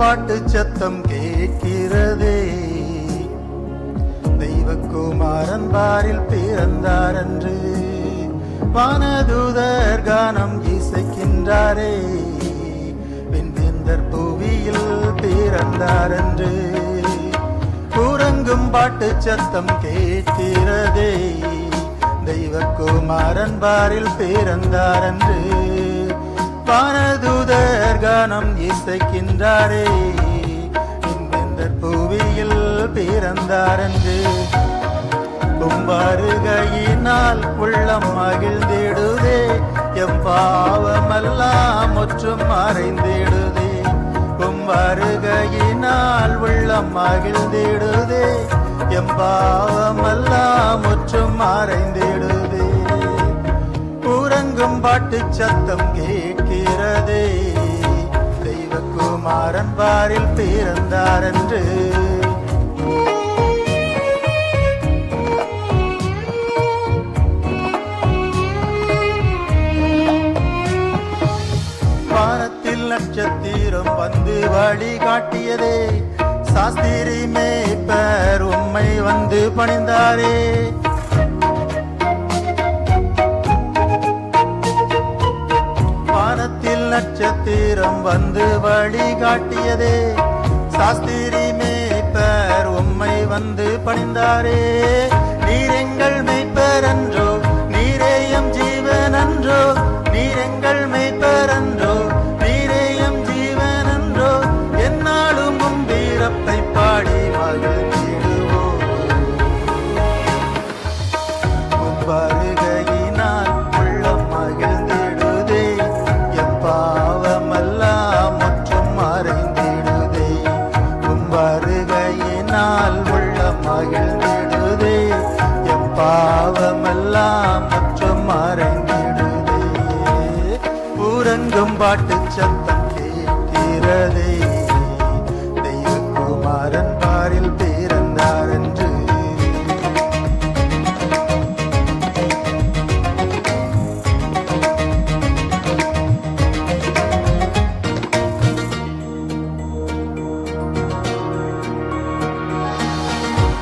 பாட்டு சத்தம் கேட்கிறதே. தெய்வக்குமாரன் பாரில் பிறந்தார் என்று வானதூதர் கானம் இசைக்கின்றாரே. விண்வேந்தர் புவியில் பிறந்தார் என்று உறங்கும் பாட்டு சத்தம் கேட்கிறதே. தெய்வக்குமாரன் பாரில் பிறந்தார் என்று வானது கானம் இசைக்கின்றாரே. விண்வேந்தர் புவியில் பிறந்தாரென்று. கும்பாருகையினால் உள்ளம் மகிழ்ந்திடுதே. எம் பாவமெல்லாம் முற்றும் மறைந்திடுதே. கும்பாருகையினால் உள்ளம் மகிழ்ந்திடுதே. எம் பாவமெல்லாம் முற்றும் மறைந்திடுதே. உறங்கும் பாட்டு சத்தம் கேட்கிறதே. தெய்வக்குமாரன் பிறந்தார் என்று. வானத்தில் நட்சத்திரம் வந்து வழிகாட்டியதே சாஸ்திரி மேய்ப்பர் உம்மை வந்து பணிந்தாரே. நட்சத்திரம் வந்து வழி காட்டியதே. சாஸ்திரி மேய்ப்பர் உம்மை வந்து பணிந்தாரே. நீரெங்கள் மேய்ப்பர் என்றோ முற்றும் மறைந்திடுதே பாட்டு சத்தம் கேட்கிறதே. தெய்வகுமாரன் பாரில் பிறந்தார் என்று.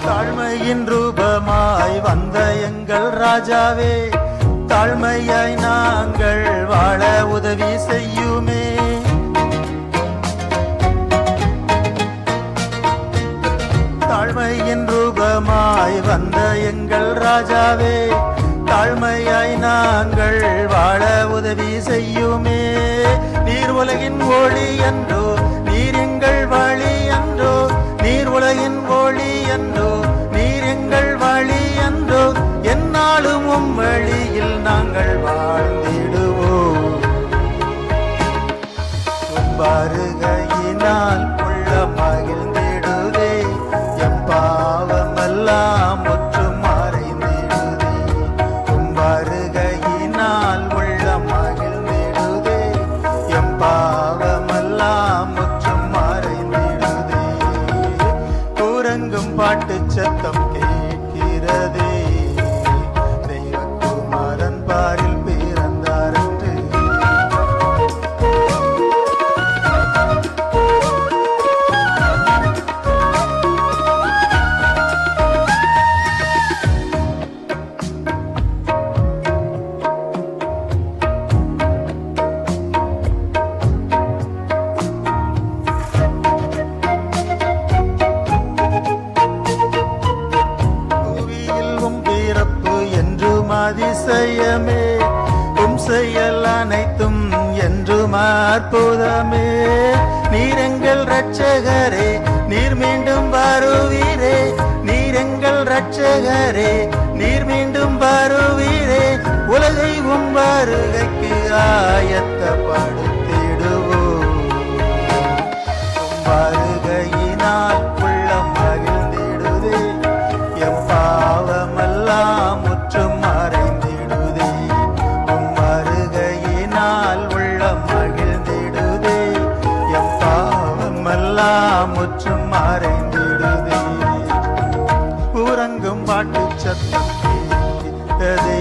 தாழ்மையின் ரூபமாய் வந்த எங்கள் ராஜாவே. தாழ்மையாய் நாங்கள் வாழ உதவி செய்யுமே. தாழ்மையின் ரூபமாய் வந்த எங்கள் ராஜாவே தாழ்மையாய் நாங்கள் வாழ உதவி செய்யுமே. நீர் உலகின் ஒளி என்றோ செயல் அனைத்தும் என்றும் அற்புதமே நீரெங்கள் ரட்சகரே நீர் மீண்டும் வருவீரே. நீரெங்கள் ரட்சகரே நீர் மீண்டும் வருவீரே. உலகை உம் வருகைக்கு ஆயத்தப்படுத்திடுவோம். பாட்டு சத்தம் கேட்டதே